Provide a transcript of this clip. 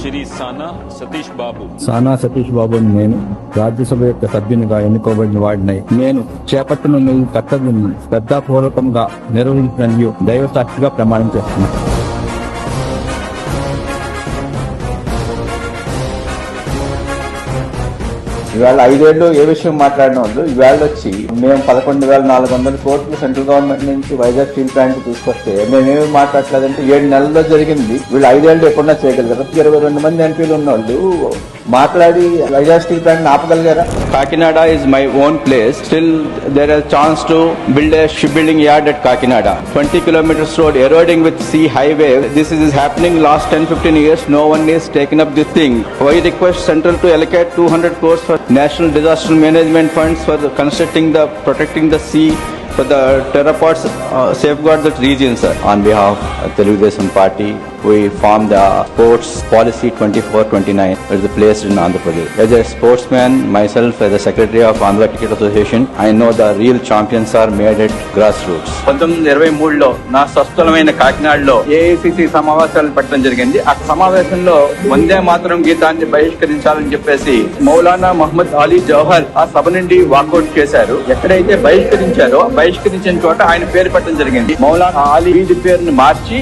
శ్రీ సానా సతీష్ బాబు. సానా సతీష్ బాబుని నేను రాజ్యసభ యొక్క సభ్యునిగా ఎన్నుకోబడిన వాడినై. నేను చేపట్టనున్న ఈ కర్తవ్యం శ్రద్ధాపూర్వకంగా నిర్వహించిన దైవ సాక్షిగా ప్రమాణం చేస్తున్నాను. ఇవాళ ఐదేళ్ళు ఏ విషయం మాట్లాడిన వాళ్ళు ఇవాళ వచ్చి మేము పదకొండు వేల నాలుగు వందల కోట్లు సెంట్రల్ గవర్నమెంట్ నుంచి వైజాగ్ స్టీల్ ప్లాంట్ తీసుకొస్తే మేమేమి మాట్లాడలేదంటే ఏడు నెలల్లో జరిగింది. వీళ్ళు ఐదేళ్ళు ఎప్పుడన్నా చేయగలిగారు? ఇరవై రెండు మంది ఎంపీలు ఉన్నవాళ్ళు మాట్లాడి Vizag steel plant ఆపగలిగారా? Kakinada is my own place still there are chance to build ship building yard at Kakinada twenty kilometres road eroding with sea highway this is happening last ten fifteen years no one is taken up this thing why request central to allocate two hundred crores for National Disaster Management Funds for the constructing the protecting the sea for the terrapods uh, safeguard that region, sir. On behalf of the Telugu Party, we formed the Sports Policy 2429, which is placed in Andhra Pradesh. As a sportsman, myself as a secretary of Andhra Cricket Association, I know the real champions are made at grassroots. పంతొమ్మిది ఇరవై మూడులో నా స్వస్థలమైన కాకినాడలో AICC సమావేశాలు పెట్టడం జరిగింది ఆ సమావేశంలో వందే మాత్రం గీతాన్ని బహిష్కరించాలని చెప్పేసి మౌలానా మహమ్మద్ అలీ జవహర్ ఆ సభ నుండి వాకౌట్ చేశారు ఎక్కడైతే బహిష్కరించారో బహిష్కరించిన చోట ఆయన పేరు పెట్టడం జరిగింది మౌలానా అలీ వీధి పేరును మార్చి